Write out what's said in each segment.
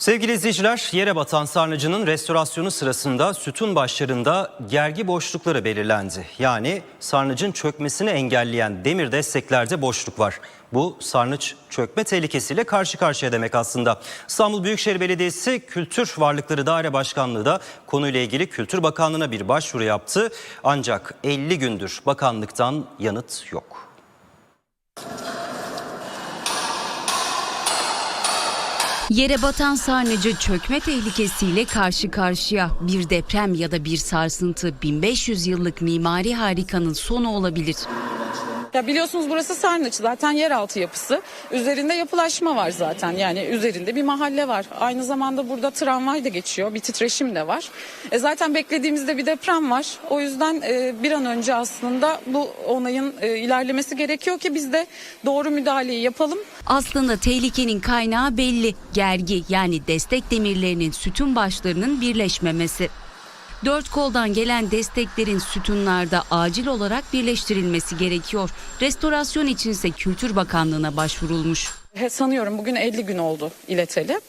Sevgili izleyiciler, yere batan sarnıcının restorasyonu sırasında sütun başlarında gergi boşlukları belirlendi. Yani sarnıcın çökmesini engelleyen demir desteklerde boşluk var. Bu sarnıç çökme tehlikesiyle karşı karşıya demek aslında. İstanbul Büyükşehir Belediyesi Kültür Varlıkları Daire Başkanlığı da konuyla ilgili Kültür Bakanlığı'na bir başvuru yaptı. Ancak 50 gündür bakanlıktan yanıt yok. Yere batan sarnıcı çökme tehlikesiyle karşı karşıya. Bir deprem ya da bir sarsıntı 1500 yıllık mimari harikanın sonu olabilir. Ya biliyorsunuz burası Sarnıç zaten yeraltı yapısı. Üzerinde yapılaşma var zaten yani üzerinde bir mahalle var. Aynı zamanda burada tramvay da geçiyor bir titreşim de var. E zaten beklediğimizde bir deprem var. O yüzden e, bir an önce aslında bu onayın e, ilerlemesi gerekiyor ki biz de doğru müdahaleyi yapalım. Aslında tehlikenin kaynağı belli. Gergi yani destek demirlerinin sütun başlarının birleşmemesi. Dört koldan gelen desteklerin sütunlarda acil olarak birleştirilmesi gerekiyor. Restorasyon içinse Kültür Bakanlığı'na başvurulmuş. Sanıyorum bugün 50 gün oldu ileteli.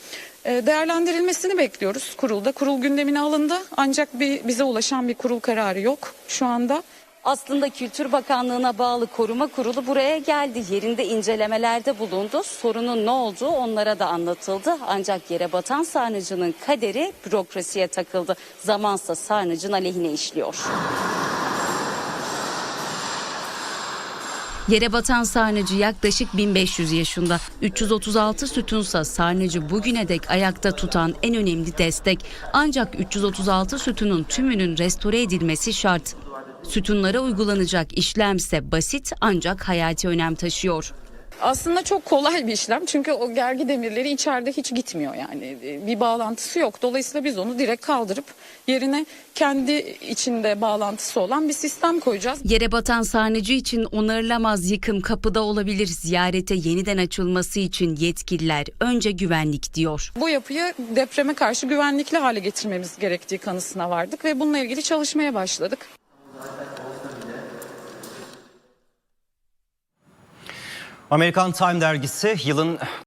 E, değerlendirilmesini bekliyoruz kurulda. Kurul gündemine alındı ancak bir, bize ulaşan bir kurul kararı yok şu anda. Aslında Kültür Bakanlığı'na bağlı koruma kurulu buraya geldi. Yerinde incelemelerde bulundu. Sorunun ne olduğu onlara da anlatıldı. Ancak yere batan sarnıcının kaderi bürokrasiye takıldı. Zamansa sarnıcın aleyhine işliyor. Yere batan sarnıcı yaklaşık 1500 yaşında. 336 sütunsa sarnıcı bugüne dek ayakta tutan en önemli destek. Ancak 336 sütunun tümünün restore edilmesi şart. Sütunlara uygulanacak işlemse basit ancak hayati önem taşıyor. Aslında çok kolay bir işlem çünkü o gergi demirleri içeride hiç gitmiyor yani E, bir bağlantısı yok. Dolayısıyla biz onu direkt kaldırıp yerine kendi içinde bağlantısı olan bir sistem koyacağız. Yere batan sarnıcı için onarılamaz yıkım kapıda olabilir. Ziyarete yeniden açılması için yetkililer önce güvenlik diyor. Bu yapıyı depreme karşı güvenlikli hale getirmemiz gerektiği kanısına vardık ve bununla ilgili çalışmaya başladık. Amerikan Time dergisi yılın